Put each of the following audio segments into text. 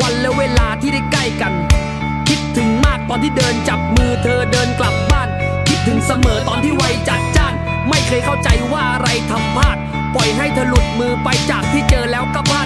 วันและเวลาที่ได้ใกล้กัน คิดถึงมากตอนที่เดินจับมือเธอเดินกลับบ้าน คิดถึงเสมอตอนที่ไวจัดจ้าน ไม่เคยเข้าใจว่าอะไรทำพลาด ปล่อยให้เธอหลุดมือไปจากที่เจอแล้วก็พลาด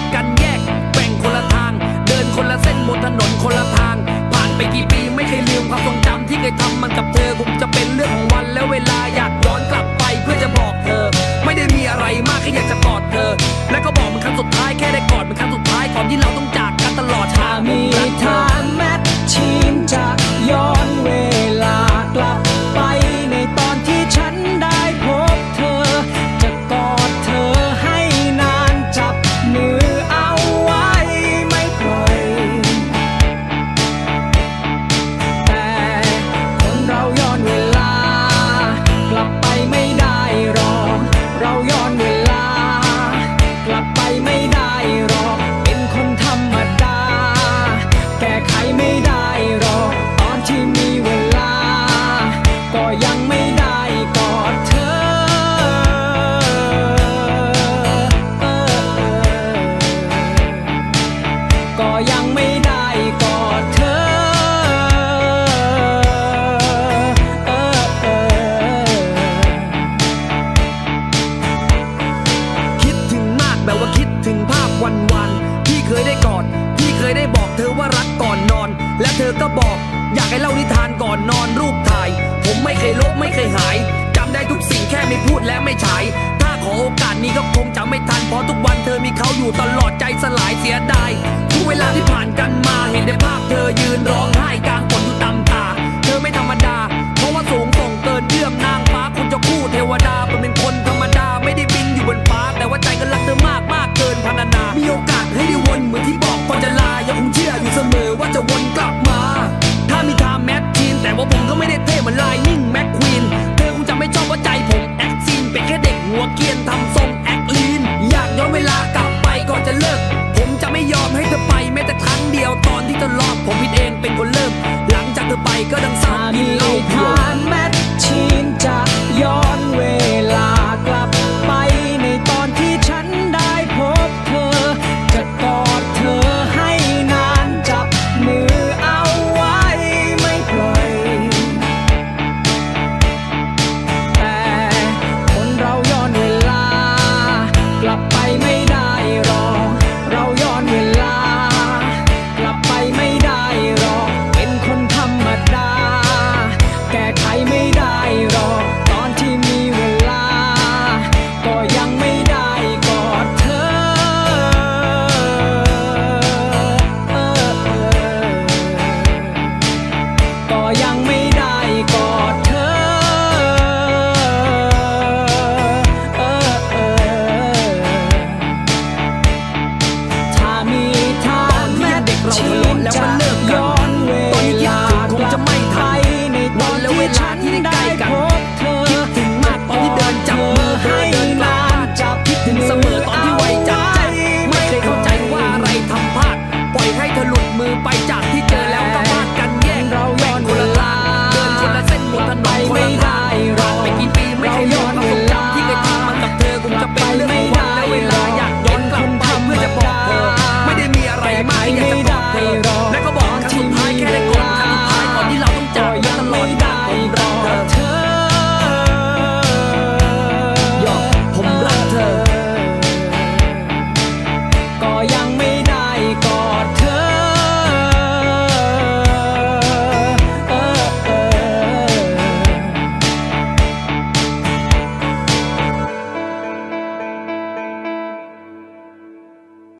ธอว่ารักก่อนนอน และเธอก็บอก อยากให้เล่านิทานก่อนนอนรูปถ่าย ผมไม่เคยลบไม่เคยหาย จำได้ทุกสิ่งแค่ไม่พูดและไม่ฉาย ถ้าขอโอกาสนี้ก็คงจะไม่ทัน เพราะทุกวันเธอมีเขาอยู่ตลอดใจสลายเสียดายทุกเวลาที่ผ่านกันมาเห็นได้ภาพ pay my line.